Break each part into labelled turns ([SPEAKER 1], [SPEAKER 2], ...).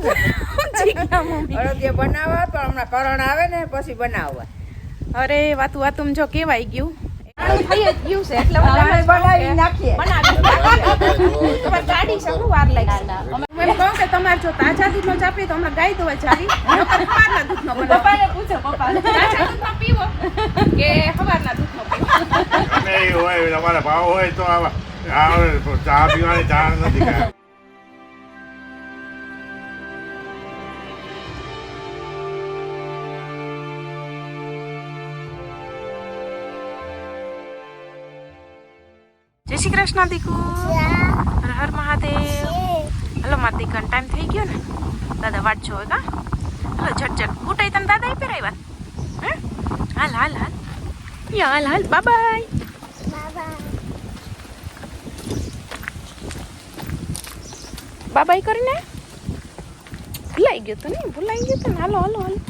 [SPEAKER 1] ચીકણા mummy
[SPEAKER 2] અડદિયા બનાવવા પણ હમણાં કરણ આવે ને પછી બનાવવા.
[SPEAKER 1] અરે વાતું વાતું જો કેવાય ગયું. થઈ જ ગયું છે એટલે હું
[SPEAKER 2] હવે
[SPEAKER 1] એમ જ કહું
[SPEAKER 2] બનાવી નાખીએ.
[SPEAKER 1] બનાવી તમારે કાઢી શકું વાર લાગી? એમ કહું કે તમારે જો તાજા દૂધનો ચા પીએ તો હમણાં ગાય દોવા જાવી નકર દૂધનો બનાવો.
[SPEAKER 3] પપ્પાને પૂછો પપ્પા.
[SPEAKER 1] તાજા દૂધનો પીવો કે સવારના દૂધનો પીવો?
[SPEAKER 4] નહીં હોય તમારે ભાવ હોય તો આવા. ચા પીવાની ચા નથી
[SPEAKER 1] શ્રી કૃષ્ણ દીકુ હર હર મહાદેવ. હલો માર દીકરાનો ટાઈમ થઈ ગયો ને? દાદા વાટ જોવે કા હલો ઝટ ઝટ. બુટાઈ તને દાદા પહેરાવ્યા હે? હાલ હાલ હાલ. યા હાલ હાલ. બાય બાય બાબાઈ કરીને? ભૂલાઈ ગયો તો ને ભૂલાઈ ગયો તો હાલો હાલો હાલો.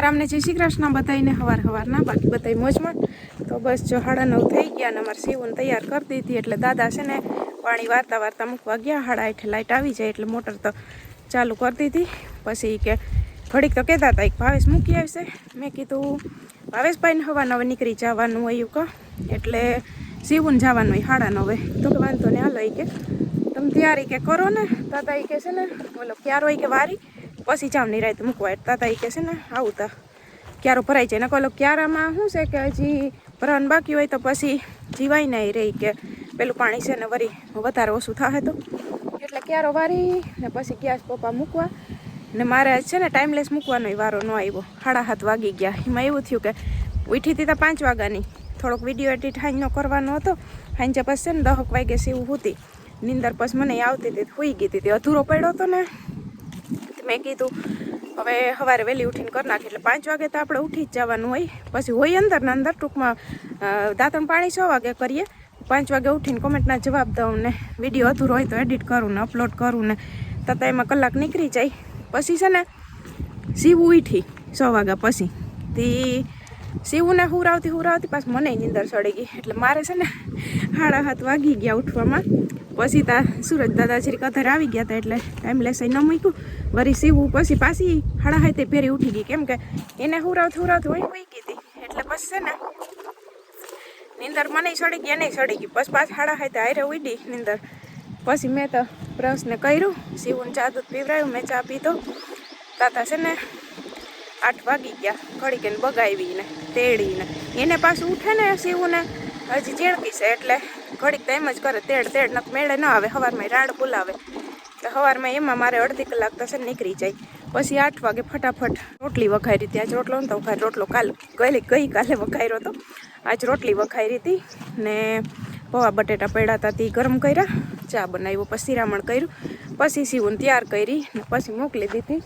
[SPEAKER 1] આરામને જય શ્રી કૃષ્ણ બધાઈને હવાર હવારના બાકી બધા મોજમાં. તો બસ જો હાડા નવ થઈ ગયા ને અમારે સીવન તૈયાર કરી દીધી એટલે દાદા છે ને પાણી વારતા વારતા મૂકવા ગયા. હાડા એટલે લાઇટ આવી જાય એટલે મોટર તો ચાલુ કરી દીધી. પછી કે ઘડીક તો કહેતા હતા, એક ભાવેશ મૂકી આવશે. મેં કીધું, ભાવેશભાઈને હવા નવે નીકળી જવાનું હોય કહો. એટલે સીવન જવાનું હોય હાડા નવે. તો કે વાંધો ને હાલો કે, તમે તૈયારી કે કરો ને? દાદા એ કે છે ને, બોલો, ક્યારો હોય કે વારી? પછી જાવની રાતે મૂકવા તાતા એ કહે છે ને, આવું તા. ક્યારો ભરાઈ જાય. ને કહો ક્યારામાં શું છે કે હજી ભરવાનું બાકી હોય તો પછી જીવાય નહીં રહી કે પેલું પાણી છે ને વરી વધારે ઓછું થાય તો. એટલે ક્યારો વારી ને પછી ગેસ પપ્પા મૂકવા. ને મારે છે ને ટાઈમલેસ મૂકવાનો વારો ન આવ્યો. સાડા હાથ વાગી ગયા. એમાં એવું થયું કે ઉઠી હતી ત્યાં પાંચ વાગ્યાની. થોડોક વીડિયો એડિટ હાંજનો કરવાનો હતો. હાંજે પછી છે ને દહક વાગે સીવું હતી. નીંદર પછી મને આવતી હતી હોઈ ગઈ હતી અધૂરો પડ્યો હતો ને મેં કીધું. હવે સવારે વહેલી ઉઠીને કરી નાખી એટલે પાંચ વાગે તો આપણે ઉઠી જ જવાનું હોય. પછી હોય અંદર ને અંદર ટૂંકમાં દાંતણ પાણી છ વાગે કરીએ. પાંચ વાગે ઉઠીને કોમેન્ટના જવાબ દઉં ને વીડિયો અધૂરો હોય તો એડિટ કરું ને અપલોડ કરું ને. તતા એમાં કલાક નીકળી જાય. પછી છે ને સીવું ઉઠી સો વાગ્યા પછી. તે સીવુંને હુરાવતી હુરાવતી પાછું મને નિંદર ચડી ગઈ એટલે મારે છે ને, સાડા સાત વાગી ગયા ઉઠવામાં. પછી તા સુરજ દાદાશ્રી કથર આવી ગયા હતા એટલે ટાઈમ લેસે ન મૂક્યું. વરી સીવું પછી પાછી સાડા સાતે ફેરી ઉઠી ગઈ. કેમ કે એને હુરાવતી હુરાવતી હોય મૂકી હતી. એટલે પછી છે ને નીંદર મને ચડી ગઈ, એને ચડી ગઈ. બસ પાછી હાડા સાતે હારે ઉડી નિંદર. પછી મેં તો બ્રશને કર્યું. સીવું ચા દૂધ પીવરાયું મેં ચા પીધો. તાતા છે ને આઠ વાગી ગયા. ઘડી એને બગાવીને તેડીને. એને પાછું ઉઠે ને સીવું ને હજી ઝેડકી છે એટલે ઘડીક તો એમ જ કરે, તેડ તેડ નક મેળે ન આવે સવારમાં રાડ બોલાવે. તો સવારમાં એમાં મારે અડધી કલાક તો છે નીકળી જાય. પછી આઠ વાગે ફટાફટ રોટલી વઘારી હતી. આજ રોટલો નતો વઘાર રોટલો કાલ ગઈ ગઈકાલે વઘાર્યો હતો. આજ રોટલી વઘારી હતી ને પૌવા બટેટા પડ્યા હતા તે ગરમ કર્યા, ચા બનાવ્યો, પછી શિરામણ કર્યું, પછી સીવું તૈયાર કરી ને પછી મોકલી દીધી.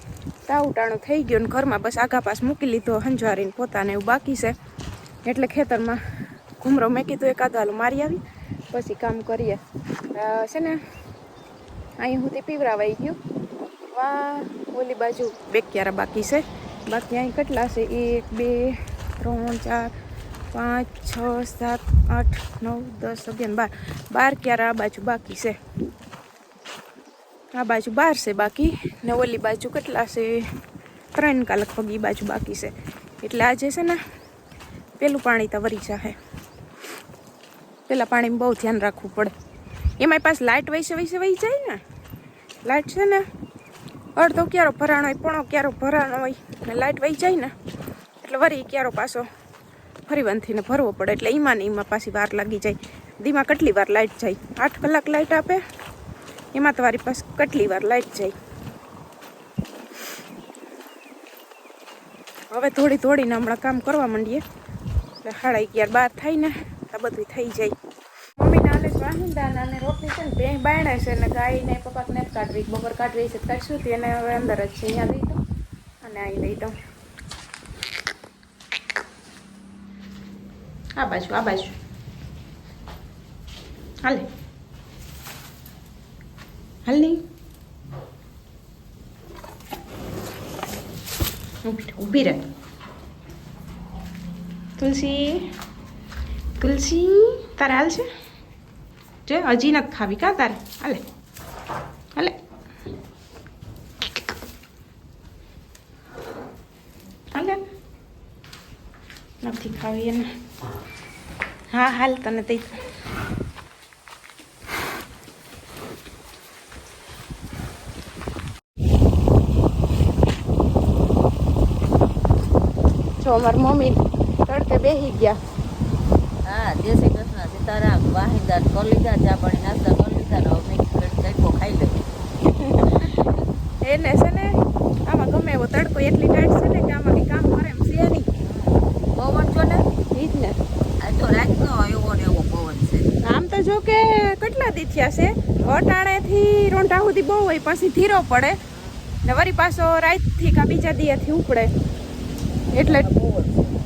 [SPEAKER 1] તાવટાણું થઈ ગયું ને ઘરમાં બસ આગા પાસ મૂકી લીધો, હંજવારીને પોતાને એવું બાકી છે. એટલે ખેતરમાં ઘૂમરો મેં કીધું એકાદ હાલું મારી આવી. પછી કામ કરીએ. આ છે ને, અહીં સુધી પીવરાવાઈ ગયું. વા ઓલી બાજુ બે ક્યારા બાકી છે? બાકી અહીં કેટલા છે? એક, બે, ત્રણ, ચાર, પાંચ, છ, સાત, આઠ, નવ, દસ, અગિયાર, બાર. બાર ક્યારા આ બાજુ બાકી છે? આ બાજુ બાર છે બાકી? ને ઓલી બાજુ કેટલા છે? ત્રણ કા લગભગ એ બાજુ બાકી છે. એટલે આજે છે ને, પેલું પાણી તો વરી જાહે. પેલા પાણીમાં બહુ ધ્યાન રાખવું પડે. એમાંય પાસે લાઇટ વૈસે વૈસે વહી જાય ને. લાઇટ છે ને, અડધો ક્યારો ભરાણો હોય, પણ ક્યારો ભરાણો હોય, ને લાઇટ વહી જાય ને, એટલે વરી ક્યારો પાછો ફરી બંધીને ભરવો પડે, એટલે એમાં ને એમાં પાછી વાર લાગી જાય. દીમાં કેટલી વાર લાઇટ જાય? આઠ કલાક લાઇટ આપે, એમાં તમારી પાસે કેટલી વાર લાઇટ જાય? હવે થોડી થોડીને હમણાં કામ કરવા માંડીએ. એટલે સાડા અગિયાર બાર થાય ને. બધું થઈ જાય. મમ્મી નાને વાહિંદા અને રોટલી છે ને બે બાયણે છે ને ગાયને પપ્પા ને કાઢવી, બપોર કાઢવી છે કાઢશું તે એને હવે અંદર જ છે, અહીંયા દઈ દઉં અને અહીં દઈ દઉં આ બાજુ આ બાજુ. હાલે. હાલ નહીં. ઊભી રહે તુલસી. તુલસી તારે હાલ છે? જો, હજી નથી ખાવી. કા તારે? હાલે. હાલે. હાલે. નથી ખાવી એને. હા, હાલ તને તે. જો અમારી મમ્મી તડકે બેસી ગયા.
[SPEAKER 2] હા જય શ્રી કૃષ્ણ સીતારામ વાહિંદા કરી લીધા ચા પાણી નાસ્તા કરી લીધા ને હવે ખાઈ લે.
[SPEAKER 1] એને છે ને આમાં ગમે એવો તડકો એટલી ટાઈટ છે ને કે આમાં કંઈ કામ કરે એમ છે નહીં.
[SPEAKER 2] પવન છો ને?
[SPEAKER 1] ઈ જ ને.
[SPEAKER 2] આ તો રાતનો એવો ને એવો પવન છે.
[SPEAKER 1] આમ તો જો કે કેટલા દી થયા છે અટાણેથી રોંઢા સુધી બહુ હોય પછી ધીરો પડે. ને વરી પાછો રાતથી કા બીજા દીએથી ઉપડે. એટલે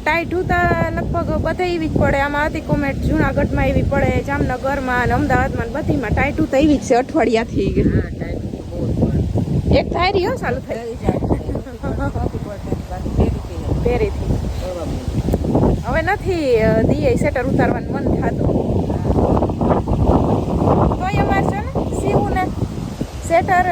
[SPEAKER 1] ટાઈટ ઉતા લગભગ બધે એવી જ પડે. આમાં હતી કોમેન્ટ જુનાગઢમાં એવી પડે જામનગરમાં અને અમદાવાદમાં બધીમાં ટાઈટ ઉતા એવી જ છે અઠવાડિયાથી. એક થાય રહ્યો ચાલુ થાય પહેરીથી હવે નથી દીએ સેટર ઉતારવાનું મન થતું. તો અમારે છે ને સીવું ને સેટર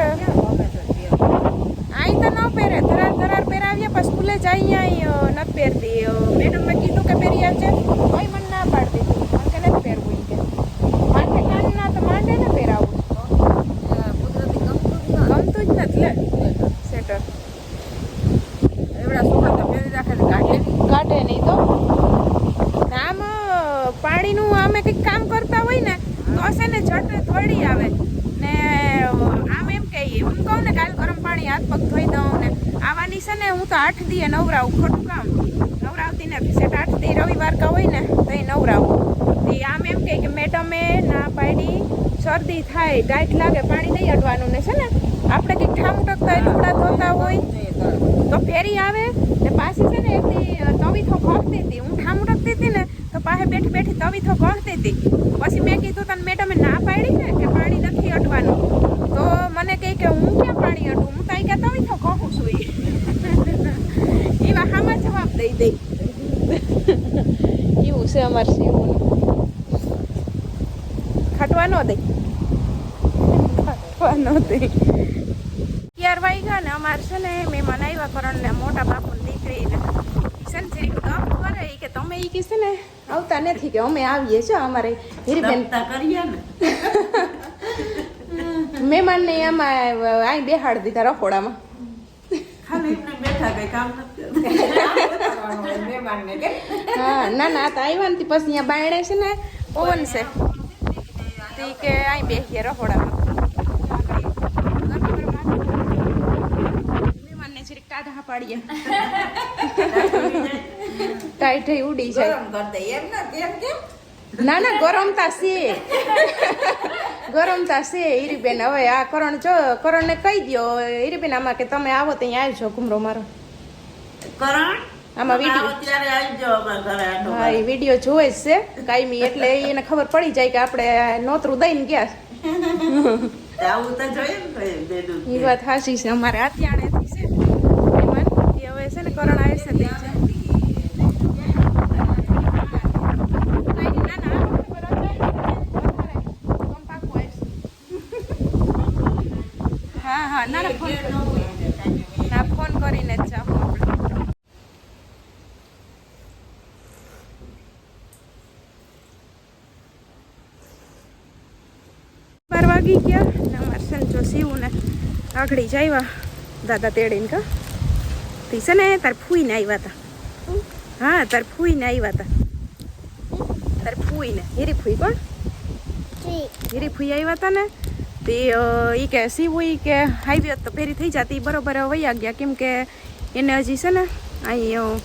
[SPEAKER 1] તો ન પહેરે. ધરાર ધરાર પહેરાવીએ પણ સ્કૂલે જ અહીં નથી પહેરતી. મેડમ મેં કીધું કે પહેરી આવજે કોઈ મને ના પાડતી. મને કે નથી પહેરવું કે. માથે કાનના તો માંડે ને પહેરાવું.
[SPEAKER 2] કુદરતી ગમતું જ ના
[SPEAKER 1] નથી લે.
[SPEAKER 2] એવડા તો પહેરી રાખે કાઢે નહીં.
[SPEAKER 1] કાઢે નહીં તો? આમ પાણીનું અમે કંઈક કામ કરતા હોય ને તો ને ઝટ થોડી આવે. ને આમ એમ કહીએ હું કહું ને કાલ ગરમ પાણી હાથ પગ ધોઈ દઉં છે ને હું તો આઠ દીએ નવરાવું ખોટું કામ. નવરાવતી નથી. સેટ આઠ દી રવિવાર કા હોય ને તો એ નવરાવું. તે આમ એમ કહે કે મેડમે ના પાડી શરદી થાય ગાંઠ લાગે પાણી નહીં અડવાનું ને છે ને. આપણે કંઈક ઠામ ટકતા લુગડા ધોતા હોય તો ફેરી આવે ને પાછી છે ને એટલી તવીથો ગણતી હતી. હું ઠામ ટકતી હતી ને તો પાસે બેઠી બેઠી તવીથો ગણતી હતી. પછી મેં કીધું તને મેડમે ના પાડી ને કે પાણી નથી અટવાનું તો મને કહે કે હું ક્યાં પાણી અડું? હું તો અહીં હોય તવીથો કહું છું. દઈ દઈ. એવું છે અમારે શિવનું. ખાટવા ન દઈ. ખાટવા ન દઈ. અગિયાર વાગ્યા ને અમારે છે ને મહેમાન આવ્યા કરણ ને મોટા બાપુ દીકરી ને ઈ છે ને જરીક ગપ કરે કે તમે એ કે છે ને આવતા નથી કે અમે આવીએ છો અમારે હીરીબેન
[SPEAKER 2] કરીએ ને.
[SPEAKER 1] મહેમાન ને આમાં અહીં બેહાડી દીધા રખોડામાં
[SPEAKER 2] ખાલી બેઠા કઈ કામ નથી. મહેમાનને
[SPEAKER 1] હા ના ના તો આવ્યા ને પછી અહીંયા બાયણે છે ને ઓવન છે. તે કે અહીં બેસીએ રખોડામાં મહેમાનને જરીક ટાઢા પાડીએ. ટાઈટ ઉડી જાય.
[SPEAKER 2] એમ ને કેમ
[SPEAKER 1] ના ના ગરમતા છે. ગરમતા છે હીરીબેન. હવે આ કરણ જો કરણને કહી દ્યો હીરીબેન આમાં કે તમે આવો ત્યાં આવજો કુમરો મારો.
[SPEAKER 2] કરણ
[SPEAKER 1] આમાં વીડિયો હા એ વીડિયો જોવે જ છે કાયમી એટલે એને ખબર પડી જાય કે આપણે નોતરું દઈને ગયા. એ વાત છે અમારે અત્યારે છે. હવે છે ને કરણ આવે છે તે. હા હા ના ના ફોન કરી ના ફોન કરીને જ જાઉં આપણે બાર વાગી ગયા ને અમારે છે ને જો સીવું ને આગળી આવ્યા દાદા તેડીને કા? તી છે ને તાર ફૂઈને આવ્યા હતા હા, તાર ફૂઈને આવ્યા હતા તાર ફૂઈને. હીરી ફૂઈ કોણ? હીરી ફૂઈ આવ્યા હતા ને? તે એ કે સીવું કે હાઈવે તો ફેરી થઈ જતી, બરોબર વયા ગયા. કેમ કે એને હજી છે ને અહીં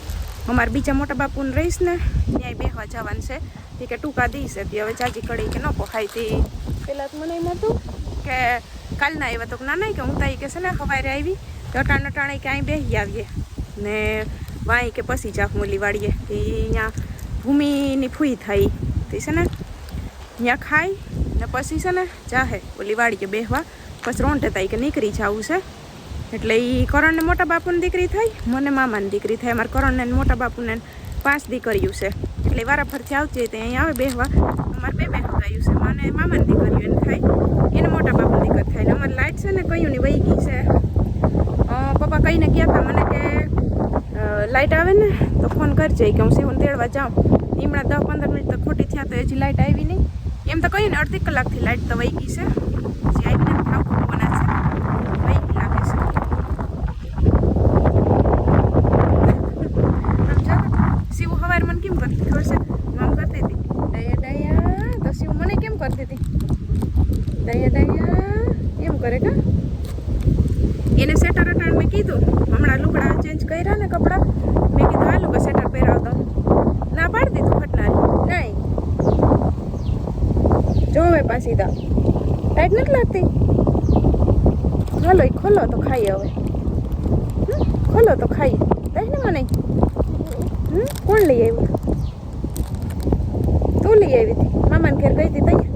[SPEAKER 1] અમારા બીજા મોટા બાપુને રહીશ ને ત્યાં બેહવા જવાનું છે. તે કે ટૂંકા દઈશ હતી હવે ચાજી કડી કે ન પોખાય તે પહેલાં તો મને એમ હતું કે કાલના આવ્યા તો ના નહીં કે હું તાઈ કે છે ને સવારે આવી અટાણ અટાણે કે અહીં બેસી આવીએ. ને વાંઈ કે પછી જાક મૂલી વાળીએ. તે અહીંયા ભૂમિની ફૂઈ થાય તે છે ને ત્યાં ખાઈ ને પછી છે ને જાહે ઓલી વાડીએ બેહવા. પછી રોંઢે થાય કે નીકળી જવું છે. એટલે એ કરણને મોટા બાપુની દીકરી થઈ, મને મામાની દીકરી થઈ. અમારા કરણને મોટા બાપુને પાંચ દીકરીયું છે. એટલે વારા ફરથી આવતી હોય તો અહીંયા આવે બેહવા. અમારે બે બે હગાયું છે. મને મામાની દીકરીઓ એને થાય. એને મોટા બાપુની દીકરી થાય. ને અમારે લાઈટ છે ને કયું ની વહી ગઈ છે. પપ્પા કહીને ગયા હતા મને કે લાઇટ આવે ને તો ફોન કરજે. કે હું શિવને તેડવા જાઉં. હમણાં દસ પંદર મિનિટ તો ખોટી થયા તો હજી લાઈટ આવી નહીં. એમ તો કહ્યું ને અડધી કલાકથી લાઈટ તો વહી ગઈ છે. હજી આવી નથી. ખોટું બનાવશે વહી ગઈ લાગે છે. મને કેમ કરતી ખબર છે હું આમ કરતી હતી દયા દયા તો શિવ મને કેમ કરતી હતી દયા દયા એમ કરે કા એને સેટર અટાણ મેં કીધું હમણાં લુગડા ચેન્જ કર્યા ને કપડાં મેં કીધું હાલું કે સેટર પહેરાવ દો ના પાડી દીધું ફટનારી નહીં તો ટાઈટ નથી લાગતી? હાલો ખોલો તો ખાઈએ હવે. ખોલો તો ખાઈએ. ને મને. કોણ લઈ આવ્યું? તું લઈ આવી હતી. મામાને ઘેર ગઈ હતી તૈયાર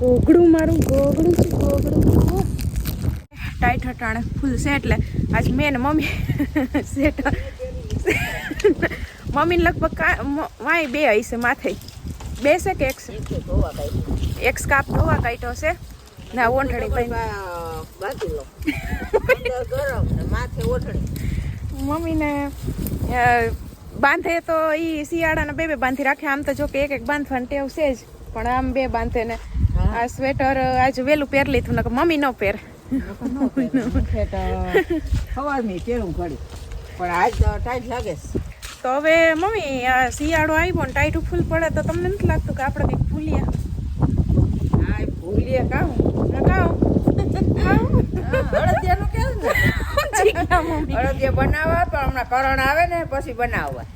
[SPEAKER 1] ગોગડું મારું ગોગડું છે ગોગડું. ટાઈટ હટાણે ફૂલ છે એટલે આજ મેં મમ્મી સેટ મમ્મીને લગભગ વાય બે હશે માથે. બે છે કે એક
[SPEAKER 2] એક
[SPEAKER 1] સ્કાપ ધોવા કાઢ્યો છે. ના ઓંઠણી મમ્મીને બાંધે તો એ શિયાળાના બે બે બાંધી રાખે. આમ તો જો કે એક એક બાંધવાની ટેવ છે જ. પણ આમ બે બાંધે ને આ સ્વેટર આજે વેલું પહેર લીધું ને મમ્મી ન પહેર.
[SPEAKER 2] સવારની પહેરું ઘડી. પણ આજ ટાઈટ લાગે છે.
[SPEAKER 1] તો હવે મમ્મી આ શિયાળો આવ્યો ને ટાઈટ ફૂલ પડે તો તમને નથી લાગતું કે આપણે કંઈક ફૂલીએ
[SPEAKER 2] આ ભૂલીએ કામ
[SPEAKER 1] કાં
[SPEAKER 2] અડદિયાનું કેવું ને? અડદિયા બનાવવા પણ હમણાં કરણ આવે ને પછી બનાવવા.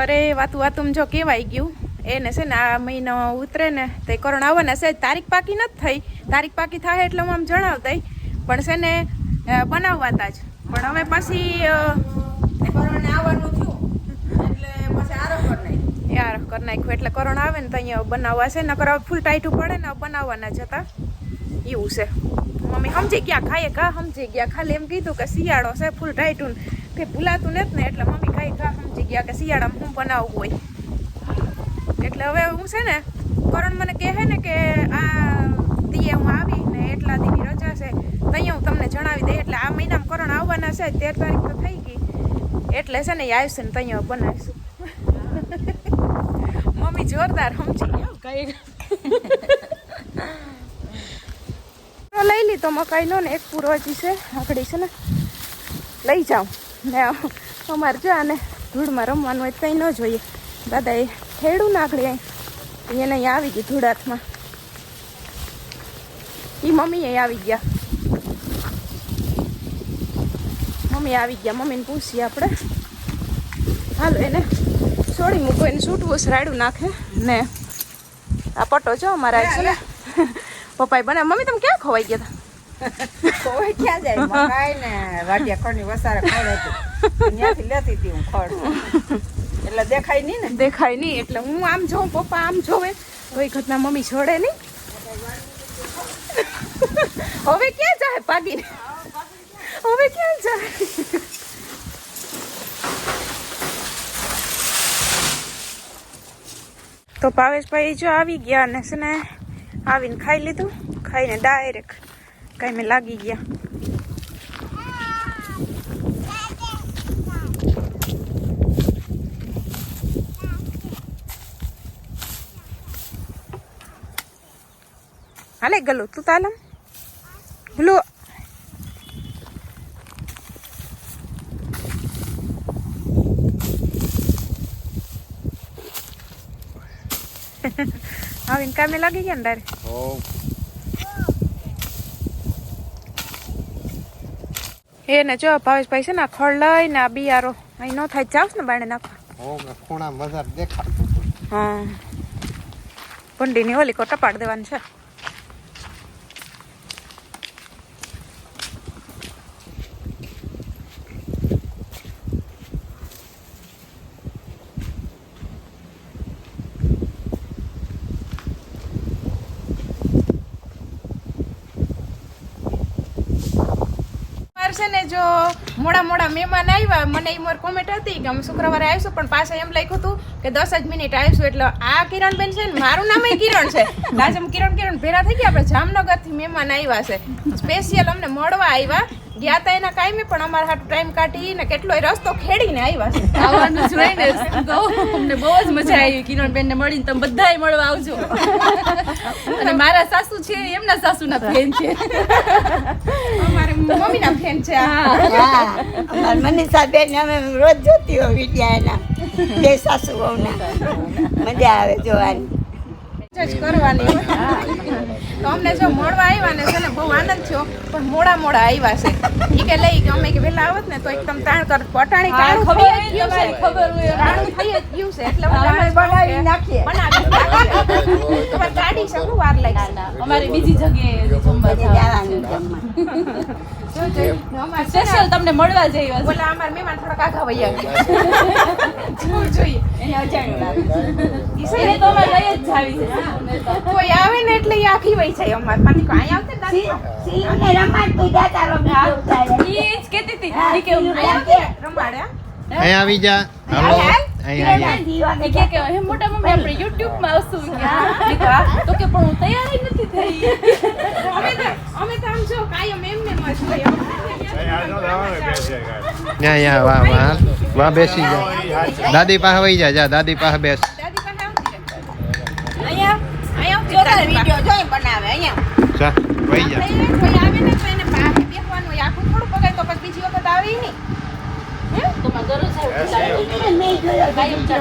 [SPEAKER 1] અરે વાતું વાતું જો કેવાય ગયું. એને છે ને આ મહિનો ઉતરે ને તે કરણ આવવાના છે. તારીખ પાકી નથી થઈ. તારીખ પાકી થાય એટલે હું આમ જણાવતા પણ છે ને બનાવવાતા જ. પણ હવે પછી
[SPEAKER 2] કરણ આવવાનું થયું એટલે પછી આરો કર નાખ્યું
[SPEAKER 1] યાર કરી નાખ્યું. એટલે કરણ આવે ને તો અહીંયા બનાવવા છે, નકર ફૂલ ટાઈટું પડે ને બનાવવાના જતા એવું છે. મમ્મી સમજી ગયા ખાઈએ કા સમજી ગયા ખાલી એમ કીધું કે શિયાળો છે ફૂલ ટાઈટું તે ભૂલાતું નથી ને, એટલે મમ્મી ખાઈ ખા, સમજી ગયા કે શિયાળામાં હું બનાવવું હોય. એટલે હવે હું છે ને, કરણ મને કહે ને કે આ દીએ હું આવી ને એટલા દીની રજા છે અહીંયા હું તમને જણાવી દઈ. એટલે આ મહિનામાં કરણ આવવાના છે, તેર તારીખ તો થઈ ગઈ. એટલે છે ને આવીશું ને ત્યાં બનાવીશું. મમ્મી જોરદાર સમજી ગયો. કઈ લઈ લીધો મકાઈ નો ને એક પૂરો હજી છે આકડી છે ને. લઈ જાઉં ને અમારે જો આને ધૂળમાં રમવાનું હોય કંઈ ન જોઈએ. દાદા એ ખેડું નાખડી અહીં. એને અહીં આવી ગઈ ધૂળ હાથમાં એ મમ્મી અહીં આવી ગયા. મમ્મી આવી ગયા. મમ્મીને પૂછીએ આપણે. હાલો એને. છોડી મૂકો એને છૂટવું રાયડું નાખે. ને આ પટો જો અમારા છે ને. પપ્પાએ બને મમ્મી તમે ક્યાં ખોવાઈ ગયા હતા?
[SPEAKER 2] ક્યાં જાય મકાઈ ને વાટિયા ખડની વસારે ખડ હતું. ત્યાંથી લેતી હતી હું ખડ એટલે દેખાય નહીં ને.
[SPEAKER 1] દેખાય નહીં. એટલે હું આમ જોઉં પપ્પા આમ જોવે. તો એ ઘટના મમ્મી છોડે નહીં. હવે ક્યાં જાય પાગીને હવે ક્યાં જાય? તો ભાવેશભાઈ જો આવી ગયા અને છે ને આવીને ખાઈ લીધું. ખાઈને ડાયરેક્ટ કઈ મેં લાગી ગયા. હાલે ગલું, તું તાલમ? ગલું આવીને કામે લાગી ગયા ને
[SPEAKER 4] ઓ
[SPEAKER 1] એને જો ભાવેશભાઈ છે ને ખળ લઈ લઈને આ બિયારો અહીં ન થાય જાવ ને બાણે નાખવા
[SPEAKER 3] ખૂણા બજાર દેખાડતું
[SPEAKER 1] હા ભંડીની ઓલી કો ટપાડ દેવાની છે મારે ને જો મોડા મોડા મહેમાન આવ્યા, મને એ કોમેન્ટ હતી કે અમે શુક્રવારે આવીશું, પણ પાછા એમ લખ્યું હતું કે દસ જ મિનિટ આવીશું. એટલે આ કિરણબેન છે ને, મારું નામ કિરણ છે. અમે કિરણ કિરણ ભેરા થઈ ગયા, આપણે જામનગરથી મહેમાન આવ્યા છે. સ્પેશિયલ અમને મળવા આવ્યા. ગયા તા એના કાંઈ પણ અમારા હાથ ટાઈમ કાઢી ને કેટલોય રસ્તો ખેડીને આવ્યા છે.
[SPEAKER 5] આવવાનું જોઈને અમને બહુ જ મજા આવી. કિરણબેન ને મળીને તમે બધાય મળવા આવજો. અને મારા સાસુ છે એમના સાસુના ફેન છે.
[SPEAKER 1] અમારે મમ્મીના ફેન છે
[SPEAKER 6] હા. મનીષા બેન અમે રોજ જોતી હોય વિદ્યા એના. બે સાસુ વહુના મજા આવે જોવાની.
[SPEAKER 1] જ કરવાની. હોય. તો અમને જો મળવા આવ્યા ને છે ને બહુ આનંદ થયો પણ મોડા મોડા આવ્યા છે. એ કે લઈ કે અમે કે વહેલા આવત ને તો એકદમ તાણ કર પટાણી કાળું
[SPEAKER 5] ખબર
[SPEAKER 1] થઈ જ ગયું છે.
[SPEAKER 5] ખબર હોય.
[SPEAKER 1] કાણું થઈ જ ગયું છે એટલે
[SPEAKER 2] અમે બનાવી નાખીએ.
[SPEAKER 1] બનાવી નાખીએ. તમારે કાઢી શકું વાર લાગી
[SPEAKER 5] અમારે બીજી જગ્યાએ જમવા
[SPEAKER 6] જમવા.
[SPEAKER 5] સ્પેશિયલ તમને મળવા જઈએ
[SPEAKER 1] ઓલા અમારા મહેમાન થોડાક આઘા વહી ગયા જોઈએ.
[SPEAKER 6] એને અજાણ્યું લાગે.
[SPEAKER 1] ઈ છે
[SPEAKER 5] એને
[SPEAKER 1] ને
[SPEAKER 5] તો અમારે લઈ જ જાવી છે.
[SPEAKER 1] કોઈ આવે ને એટલે આખી વહી જાય અમારે પાછી કોઈ આવતે દાદી
[SPEAKER 6] સિંહને રમાડતું જાતા રહો બીજું ઉતારે.
[SPEAKER 5] ઈ જ કહેતી હતી. કે
[SPEAKER 1] રમાડે હા?
[SPEAKER 3] અહીંયા આવી જા. હાલો.
[SPEAKER 4] અહીં
[SPEAKER 3] દાદી પાસે વહી જા જા દાદી પાસે બેસ
[SPEAKER 1] દાદી પાસે આવતી રહે. અહીંયા અહીંયા આવતી દાદી પાસે.
[SPEAKER 6] વીડિયો જોઈ બનાવે અહીંયા.
[SPEAKER 3] જા વહી જા.
[SPEAKER 1] કોઈ આવે ને તો એને પાસે બેસવાનું હોય આખું થોડું પગાય તો પછી બીજી વખત આવે નહીં.
[SPEAKER 5] તો ચાલુ
[SPEAKER 6] દીધી
[SPEAKER 1] હવે છે.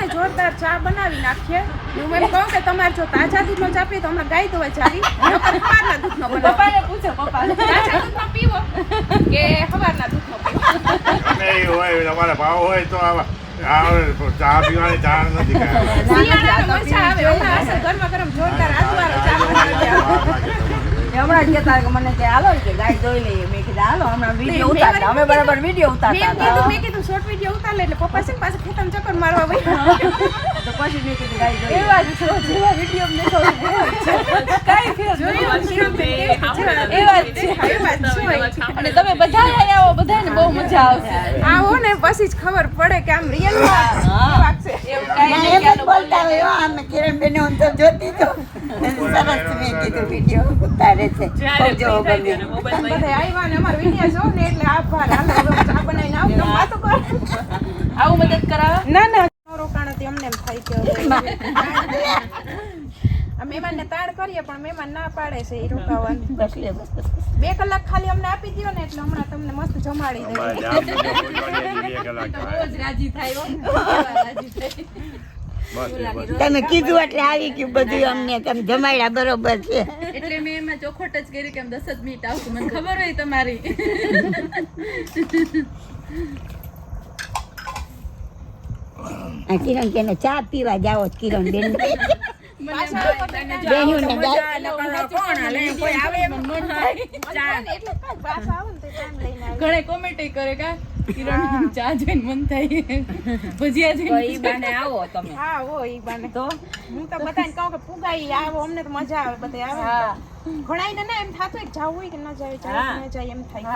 [SPEAKER 1] ને જોરદાર ચા બનાવી નાખીએ. હું એમ કહું કે તમારે જો તાજા દૂધનો ચા પીએ તો હમણાં ગાય ચાવી નકર સવારના દૂધનો બનાવો
[SPEAKER 5] પપ્પાને પૂછો પપ્પાને
[SPEAKER 1] તાજા દૂધનો પીવો કે સવારના પીવો?
[SPEAKER 4] નહીં હોય તમારે ભાવ હોય તો આવે. ચા પીવાની જાણ નથી
[SPEAKER 1] હમણાં ચા
[SPEAKER 2] કહેતા કે મને કે હાલો કે ગાય જોઈ લઈએ મેં કીધું હાલો હમણાં વીડિયો
[SPEAKER 1] મેં-
[SPEAKER 2] ઉતારતા અમે બરાબર વીડિયો
[SPEAKER 1] મેં
[SPEAKER 2] ઉતારતા
[SPEAKER 1] કીધું
[SPEAKER 2] હતા
[SPEAKER 1] મેં કીધું શોર્ટ વીડિયો ઉતાર લે એટલે પપ્પા છે ને પાછા ખેતરમાં ચક્કર મારવા વહી
[SPEAKER 2] તો પછી મેં કીધું ગાય જોઈ
[SPEAKER 5] એવા જ છો જેવા વીડિયો મેં તો કાઈ ફેર
[SPEAKER 1] જોયું જોયું
[SPEAKER 5] એવા જ છે.
[SPEAKER 1] એવા જ છે.
[SPEAKER 5] અને તમે બધા આવો બધાને બહુ મજા આવશે.
[SPEAKER 1] આવો ને પછી જ ખબર પડે કે આમ રિયલ વાગશે
[SPEAKER 5] એવું કાંઈ
[SPEAKER 6] ના,
[SPEAKER 5] નહીં કે
[SPEAKER 6] બોલતા હોય આમે કિરણબેન હું તો જોતી તો સરસ મેં કીધું વીડિયો ઉતારે છે. બહુ ગમે.
[SPEAKER 1] બધા આવ્યા ને અમારા વીડિયો જો ને એટલે આભાર હાલો ચા બનાવીને આવું વાતો કરો.
[SPEAKER 5] આવું મદદ કરાવે?
[SPEAKER 1] ના ના આ મહેમાનને તાણ કરીએ પણ મહેમાન ના પાડે છે એ રોકાવાનું. બે કલાક ખાલી અમને આપી દ્યો ને એટલે હમણાં તમને મસ્ત જમાડી દે
[SPEAKER 5] રાજી થાય. રાજી થાય.
[SPEAKER 6] તમે કીધું એટલે આવી ગયું બધું અમને તમે જમાડ્યા બરોબર છે.
[SPEAKER 5] એટલે મેં એમાં ચોખોટ જ કરી કે આમ દસ જ મિનિટ આવશું મને ખબર હોય તમારી.
[SPEAKER 6] કિરણ કે ચા પીવા જાઓ કિરણ બેન.
[SPEAKER 5] ઘણે કોમેન્ટ કરે કા કિરણ ચા જોઈને મન થાય. ભજીયા જોઈને
[SPEAKER 2] આવો તમે.
[SPEAKER 1] હા હો ઈ બાને. તો? હું તો બધાને કહું કે ફુગાઈ આવો અમને તો મજા આવે બધા આવે. ઘણાઈને ના એમ થાતું કે જાવું હોય કે ન જાવે જાય કે ના જાય એમ થાય